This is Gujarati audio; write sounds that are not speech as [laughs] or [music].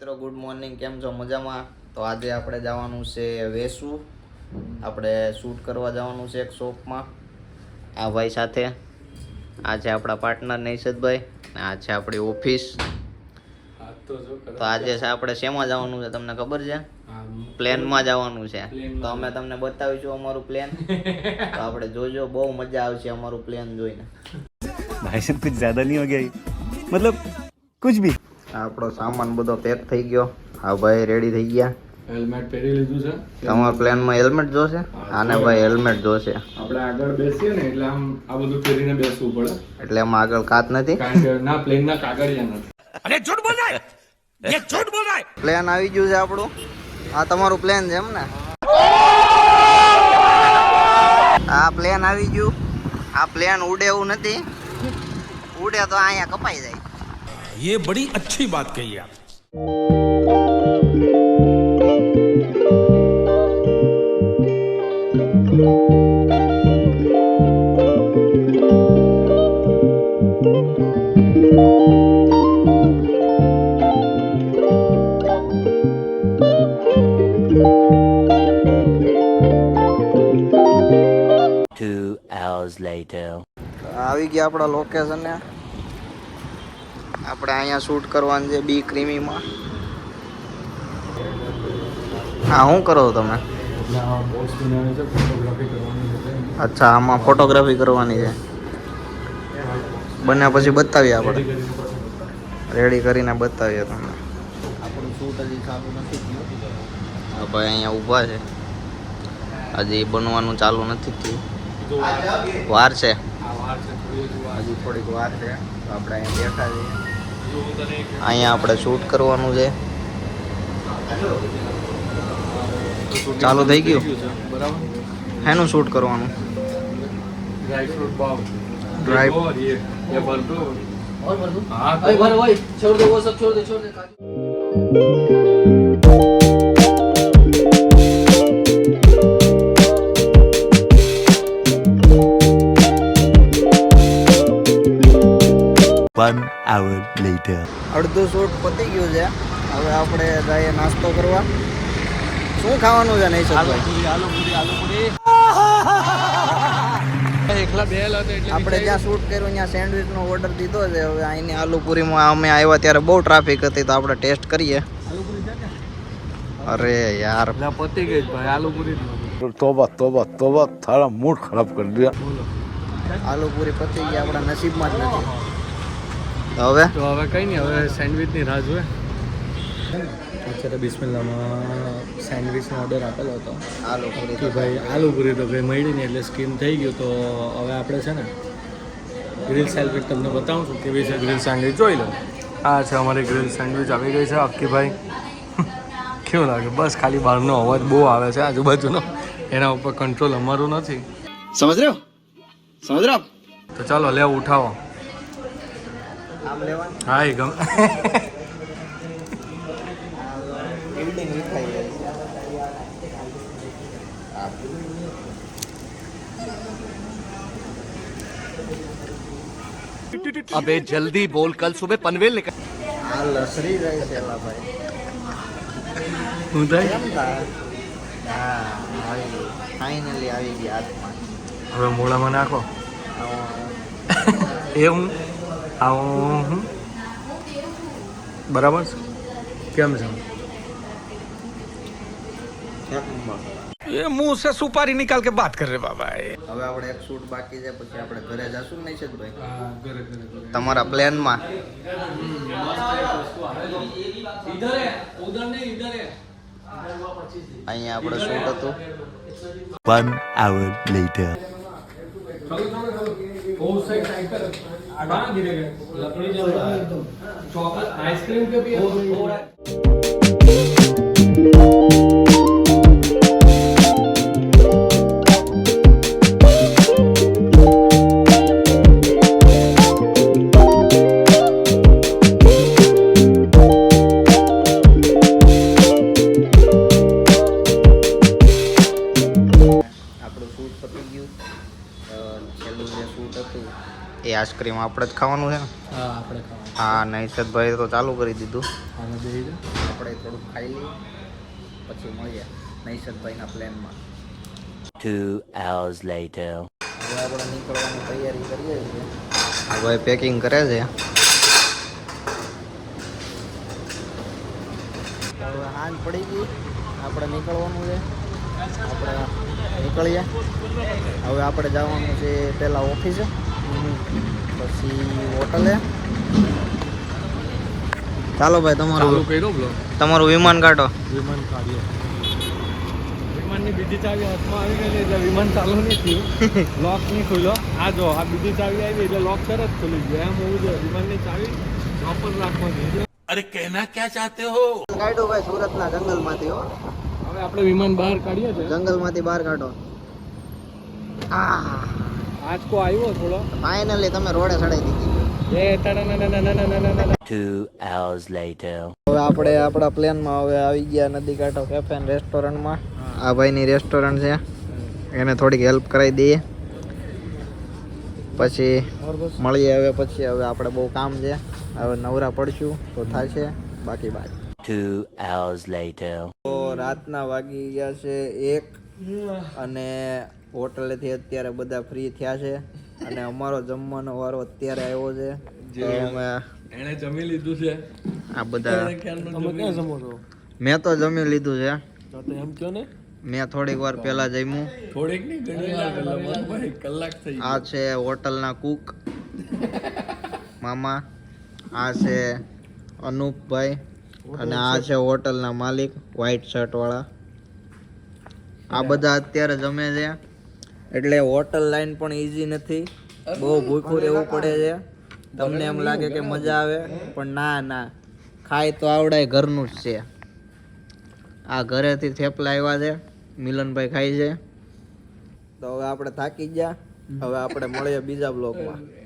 મિત્રો ગુડ મોર્નિંગ કેમ છો? મજામાં? તો આજે આપણે જવાનું છે વેસુ. આપણે શૂટ કરવા જવાનું છે એક શોપમાં આ ભાઈ સાથે. આ છે આપણા પાર્ટનર નૈસદભાઈ આ છે આપણી ઓફિસ તો આજે આપણે શેમાં જવાનું છે તમને ખબર છે? પ્લેનમાં જવાનું છે. તો અમે તમને બતાવીશું અમારું પ્લેન [laughs] તો આપણે જોજો બહુ મજા આવશે અમારું પ્લેન જોઈને. ભાઈ સાહેબ કુછ જ્યાદા નહીં હો ગયા મતલબ કુછ ભી. આપણો સામાન બધો પેક થઈ ગયો. હા ભાઈ રેડી થઈ ગયા. હેલ્મેટ પહેરી લીધું છે. તમારા પ્લેનમાં હેલ્મેટ જોશે? આને ભાઈ હેલ્મેટ જોશે. આપણે આગળ બેસીએ ને એટલે આમ આ બધું પહેરીને બેસવું પડે. એટલે એમાં આગળ કાચ નથી? ના પ્લેનના કાગળિયા નથી. પ્લેન આવી ગયું છે આપણું. આ તમારું પ્લેન છે એમ ને? આ પ્લેન આવી ગયું. આ પ્લેન ઉડે એવું નથી. ઉડે તો અહીંયા કપાઈ જાય. ये बड़ी अच्छी बात कही आप આવી ગયા આપણા લોકેશને આપણે અહીંયા શૂટ કરવાનું છે બી ક્રીમીમાં હા શું કરો તમે? અચ્છા આમાં ફોટોગ્રાફી કરવાની છે. બન્યા પછી બતાવીએ આપણે. રેડી કરીને બતાવીએ તમને. આપણું શૂટ હજી ચાલુ નથી થયું. હા ભાઈ અહીંયા ઊભા છે. હજી બનવાનું ચાલુ નથી થયું. વાર છે. હજી થોડીક વાર છે. આપણે અહીંયા બેઠા છીએ. અહીંયા આપણે શૂટ કરવાનું છે. ચાલુ થઈ ગયું? હેનું શૂટ કરવાનું? One hour later. અડધો શૂટ પતી ગયું છે. હવે આપણે જઈએ નાસ્તો કરવા. શું ખાવાનું છે નહીં શકભાઈ આલુ પૂરી આલુ પૂરી. આપણે જ્યાં શૂટ કર્યું ત્યાં સેન્ડવિચનો ઓર્ડર દીધો છે. હવે અહીંની આલુ પૂરીમાં અમે આવ્યા ત્યારે બહુ ટ્રાફિક હતી તો આપણે ટેસ્ટ કરીએ. અરે યાર. પતી ગઈ ભાઈ આલુ પૂરી તોબા તોબા તોબા તારા મૂડ ખરાબ કરી દીધા આલુ પૂરી પતી ગઈ આપણા નસીબમાં જ નથી. હવે? તો હવે કઈ નહીં હવે સેન્ડવિચની રાહ જોઈએ અત્યારે બિસ્મિલ્લામાં સેન્ડવિચનો ઓર્ડર આપેલો હતો. આલુ પૂરી ભાઈ આલુ પૂરી તો ભાઈ મળી નહીં એટલે સ્કીમ થઈ ગયું. તો હવે આપણે છે ને ગ્રીલ સેન્ડવિચ તમને બતાવું છું કેવી છે ગ્રીલ સેન્ડવિચ જોઈ લો. આ છે અમારી ગ્રીલ સેન્ડવિચ આવી ગઈ છે. અક્કીભાઈ [laughs] કેવું લાગે? બસ ખાલી બહારનો અવાજ બહુ આવે છે આજુબાજુનો. એના ઉપર કંટ્રોલ અમારું નથી. સમજ રહ્યો? સમજ રહ્યો? તો ચાલો લે ઉઠાવો. આમ લેવાનું? હા એ ગમે અબે જલ્દી બોલ કલ સુબે પનવેલ નીકળ. આ લસરી રહી છે લા ભાઈ. હું થાય? એમ હા આવી ફાઇનલી આવી ગઈ આત્મા. હવે મોળામાં નાખો. [laughs] એ હું આવું બરાબર કેમ છે? એ મુસે સુપારી નિકાલ કે વાત કરે બાબા હવે આપણે એક શૂટ બાકી છે પછી આપણે ઘરે જશું ને છે ભાઈ તમારા પ્લાનમાં અહીંયા આપણે શૂટ હતું. One આવર letter One hour later. Ice cream के भी એ આપણે જ ખાવાનું છે ને? હા આપણે ખાવા હા નૈસદભાઈ તો ચાલુ કરી દીધું. આપણે થોડુંક ખાઈ લઈએ પછી મળીએ નૈસદભાઈના પ્લેનમાં. Two hours later. હવે આપણે નીકળવાની તૈયારી કરીએ છીએ. આ ભાઈ પેકિંગ કરે છે. હવે હાંજ પડી ગઈ. આપણે નીકળવાનું છે. આપણે નીકળીએ. હવે આપણે જવાનું છે પહેલાં ઓફિસે. પછી હોટલે ચાલો ભાઈ ચાલુ તમારું તમારું વિમાન કાઢો. વિમાન કાઢીએ વિમાનની બીજી ચાવી હાથમાં આવી ગઈ એટલે વિમાન ચાલુ નહીં થયું. [laughs] લોક નહીં ખુલ્યો આ જો આ બીજી ચાવી આવી એટલે લોક તરત ખુલી ગયો. એમ હોવું જોઈએ વિમાનની ચાવી પ્રોપર રાખવાની હો? કાઢો ભાઈ સુરતના જંગલમાંથી હો. હવે આપણે વિમાન બહાર કાઢીએ છીએ. જંગલમાંથી બહાર કાઢો. આંચકો આવ્યો થોડો. ફાઇનલી તમે રોડે ચડાઈ દીધી. Two hours later. હવે આપણે આપણા પ્લેનમાં હવે આવી ગયા નદી કાંઠો કેફે રેસ્ટોરન્ટમાં આ ભાઈની રેસ્ટોરન્ટ છે. એને થોડીક હેલ્પ કરાવી દઈએ. પછી મળીએ હવે પછી. હવે આપણે બહુ કામ છે. હવે નવરા પડશું તો થશે. બાકી બાય. Two hours later. તો રાતના વાગી ગયા છે એક. અને હોટલેથી અત્યારે બધા ફ્રી થયા છે. અને અમારો જમવાનો વારો અત્યારે આવ્યો છે. જે અમે એણે જમી લીધું છે. આ બધા તમે ક્યાં જમો છો? મેં તો જમી લીધું છે. તો તો એમ કયો ને? મેં થોડીક વાર પહેલા જમ્યું. થોડીક નહીં ઘણી વાર પહેલા. કલાક થઈ આ છે હોટલના કુક. મામા. આ છે અનુપભાઈ. અને આ છે. હોટલના માલિક વ્હાઈટ શર્ટ વાળા. આ બધા અત્યારે જમે છે. એટલે હોટલ લાઈન પણ ઈઝી નથી. બહુ ભૂખું રહેવું પડે છે. તમને એમ લાગે કે મજા આવે, પણ ના ના. ખાય તો આવડાય, ઘરનું જ છે. આ ઘરેથી થેપલા આવ્યા છે. મિલનભાઈ ખાય છે. તો હવે આપણે થાકી ગયા. હવે આપણે મળીએ બીજા બ્લોગમાં